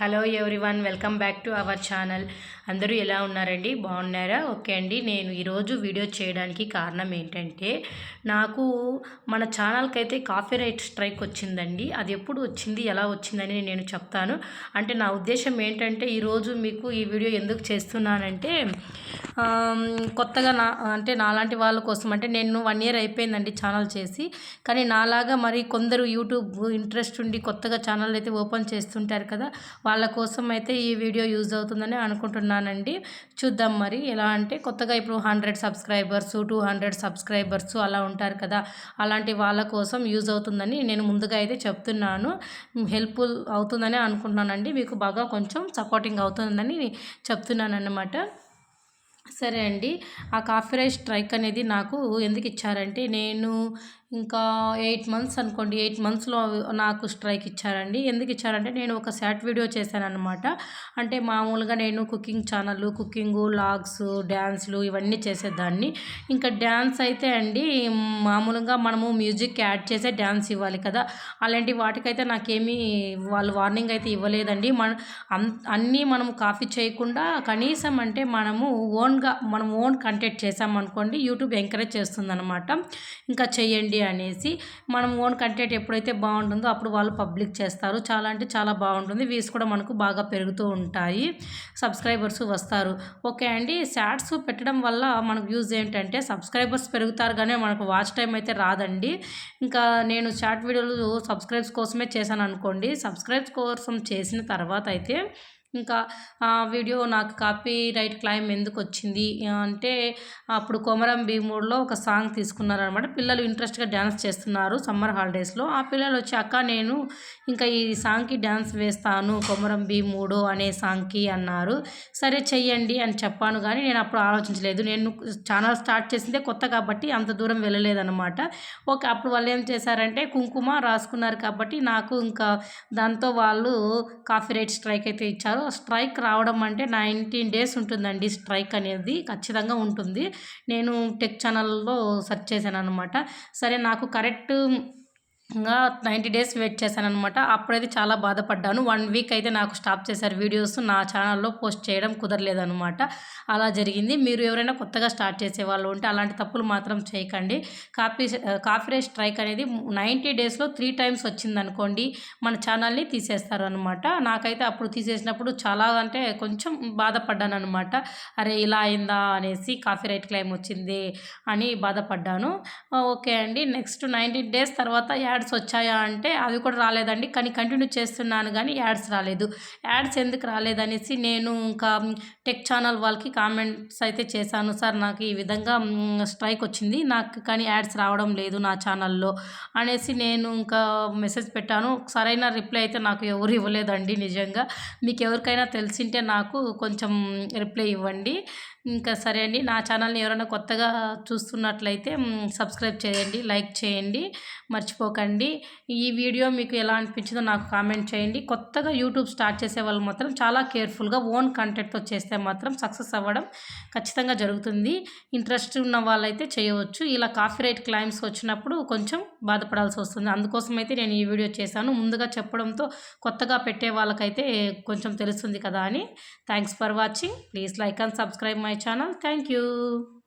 Hello everyone welcome back to our channel. అందరూ ఎలా ఉన్నారండి? బాగున్నారా? ఓకే అండి. నేను ఈరోజు వీడియో చేయడానికి కారణం ఏంటంటే నాకు మన ఛానల్కి అయితే కాఫీ రైట్ స్ట్రైక్ వచ్చిందండి. అది ఎప్పుడు వచ్చింది ఎలా వచ్చిందని నేను చెప్తాను. అంటే నా ఉద్దేశం ఏంటంటే ఈరోజు మీకు ఈ వీడియో ఎందుకు చేస్తున్నానంటే కొత్తగా నా అంటే నాలాంటి వాళ్ళ కోసం అంటే నేను వన్ ఇయర్ అయిపోయిందండి ఛానల్ చేసి. కానీ నాలాగా మరి కొందరు యూట్యూబ్ ఇంట్రెస్ట్ ఉండి కొత్తగా ఛానల్ అయితే ఓపెన్ చేస్తుంటారు కదా వాళ్ళ కోసం అయితే ఈ వీడియో యూజ్ అవుతుందని అనుకుంటున్నానండి. చూద్దాం మరి ఎలా అంటే కొత్తగా ఇప్పుడు hundred subscribers two hundred subscribers అలా ఉంటారు కదా. అలాంటి వాళ్ళ కోసం యూజ్ అవుతుందని నేను ముందుగా అయితే చెప్తున్నాను. హెల్ప్ఫుల్ అవుతుందని అనుకుంటున్నానండి. మీకు బాగా కొంచెం సపోర్టింగ్ అవుతుందని చెప్తున్నాను అన్నమాట సరే అండి. ఆ కాఫీ రైస్ స్ట్రైక్ అనేది నాకు ఎందుకు ఇచ్చారంటే నేను ఇంకా ఎయిట్ మంత్స్ అనుకోండి. ఎయిట్ మంత్స్లో నాకు స్ట్రైక్ ఇచ్చారండి. ఎందుకు ఇచ్చారంటే నేను ఒక శాట్ వీడియో చేశాను అనమాట అంటే మామూలుగా నేను కుకింగ్ ఛానల్ కుకింగ్ లాగ్స్ డ్యాన్స్లు ఇవన్నీ చేసేదాన్ని. ఇంకా డ్యాన్స్ అయితే అండి మామూలుగా మనము మ్యూజిక్ యాడ్ చేసే డ్యాన్స్ ఇవ్వాలి కదా. అలాంటి వాటికైతే నాకేమీ వాళ్ళు వార్నింగ్ అయితే ఇవ్వలేదండి. మన అన్నీ మనము కాఫీ చేయకుండా కనీసం అంటే మనము ఓన్గా మనం ఓన్ కంటెంట్ చేసామనుకోండి యూట్యూబ్ ఎంకరేజ్ చేస్తుంది అనమాట ఇంకా చెయ్యండి అనేసి మనం ఓన్ కంటెంట్ ఎప్పుడైతే బాగుంటుందో అప్పుడు వాళ్ళు పబ్లిక్ చేస్తారు. చాలా అంటే చాలా బాగుంటుంది. వ్యూస్ కూడా మనకు బాగా పెరుగుతూ ఉంటాయి. సబ్స్క్రైబర్స్ వస్తారు. ఓకే అండి. షార్ట్స్ పెట్టడం వల్ల మనకు యూజ్ ఏంటంటే సబ్స్క్రైబర్స్ పెరుగుతారు కానీ మనకు వాచ్ టైం అయితే రాదండి. ఇంకా నేను షార్ట్ వీడియోలు సబ్స్క్రైబ్స్ కోసమే చేశాను అనుకోండి. సబ్స్క్రైబ్స్ కోసం చేసిన తర్వాత అయితే ఇంకా ఆ వీడియో నాకు కాపీ రైట్ క్లైమ్ ఎందుకు వచ్చింది అంటే అప్పుడు కొమరం భీముడులో ఒక సాంగ్ తీసుకున్నారనమాట. పిల్లలు ఇంట్రెస్ట్గా డ్యాన్స్ చేస్తున్నారు సమ్మర్ హాలిడేస్లో. ఆ పిల్లలు వచ్చి అక్క నేను ఇంకా ఈ సాంగ్కి డ్యాన్స్ వేస్తాను కొమరం భీముడు అనే సాంగ్కి అన్నారు. సరే చెయ్యండి అని చెప్పాను కానీ నేను అప్పుడు ఆలోచించలేదు. నేను ఛానల్ స్టార్ట్ చేసిందే కొత్త కాబట్టి అంత దూరం వెళ్ళలేదన్నమాట ఓకే అప్పుడు వాళ్ళు ఏం చేశారంటే కుంకుమ రాసుకున్నారు కాబట్టి నాకు ఇంకా దాంతో వాళ్ళు కాఫీ రైట్ స్ట్రైక్ అయితే ఇచ్చారు. స్ట్రైక్ రావడం అంటే నైన్టీన్ డేస్ ఉంటుందండి స్ట్రైక్ అనేది ఖచ్చితంగా ఉంటుంది. నేను టెక్ ఛానల్లో సెర్చ్ చేశాను అనమాట సరే నాకు కరెక్ట్ ఇంకా నైంటీ డేస్ వెయిట్ చేశాను అనమాట అప్పుడైతే చాలా బాధపడ్డాను. వన్ వీక్ అయితే నాకు స్టాప్ చేశారు వీడియోస్ నా ఛానల్లో పోస్ట్ చేయడం కుదరలేదనమాట అలా జరిగింది. మీరు ఎవరైనా కొత్తగా స్టార్ట్ చేసే వాళ్ళు ఉంటే అలాంటి తప్పులు మాత్రం చేయకండి. కాపీ కాఫీ రేస్ స్ట్రైక్ అనేది నైంటీ డేస్లో త్రీ టైమ్స్ వచ్చిందనుకోండి మన ఛానల్ని తీసేస్తారు అనమాట నాకైతే అప్పుడు తీసేసినప్పుడు చాలా అంటే కొంచెం బాధపడ్డాను అనమాట అరే ఇలా అయిందా అనేసి కాఫీ రైట్ క్లైమ్ వచ్చింది అని బాధపడ్డాను. ఓకే అండి. నెక్స్ట్ నైంటీ డేస్ తర్వాత యాడ్ యాడ్స్ వచ్చాయా అంటే అవి కూడా రాలేదండి. కానీ కంటిన్యూ చేస్తున్నాను కానీ యాడ్స్ రాలేదు. యాడ్స్ ఎందుకు రాలేదనేసి నేను ఇంకా టెక్ ఛానల్ వాళ్ళకి కామెంట్స్ అయితే చేశాను. సార్ నాకు ఈ విధంగా స్ట్రైక్ వచ్చింది. నాకు కానీ యాడ్స్ రావడం లేదు నా ఛానల్లో అనేసి నేను ఇంకా మెసేజ్ పెట్టాను. సరైన రిప్లై అయితే నాకు ఎవరు ఇవ్వలేదండి నిజంగా. మీకు ఎవరికైనా తెలిసింటే నాకు కొంచెం రిప్లై ఇవ్వండి. ఇంకా సరే అండి. నా ఛానల్ని ఎవరైనా కొత్తగా చూస్తున్నట్లయితే సబ్స్క్రైబ్ చేయండి లైక్ చేయండి మర్చిపోకండి. ఈ వీడియో మీకు ఎలా అనిపించిందో నాకు కామెంట్ చేయండి. కొత్తగా యూట్యూబ్ స్టార్ట్ చేసే వాళ్ళు మాత్రం చాలా కేర్ఫుల్గా ఓన్ కంటెంట్తో చేస్తే మాత్రం సక్సెస్ అవ్వడం ఖచ్చితంగా జరుగుతుంది. ఇంట్రెస్ట్ ఉన్న వాళ్ళైతే చేయవచ్చు. ఇలా కాఫీ రైట్ క్లైమ్స్ వచ్చినప్పుడు కొంచెం బాధపడాల్సి వస్తుంది. అందుకోసం అయితే నేను ఈ వీడియో చేశాను. ముందుగా చెప్పడంతో కొత్తగా పెట్టే వాళ్ళకైతే కొంచెం తెలుస్తుంది కదా అని. Thanks for watching. Please like and subscribe my my channel. Thank you.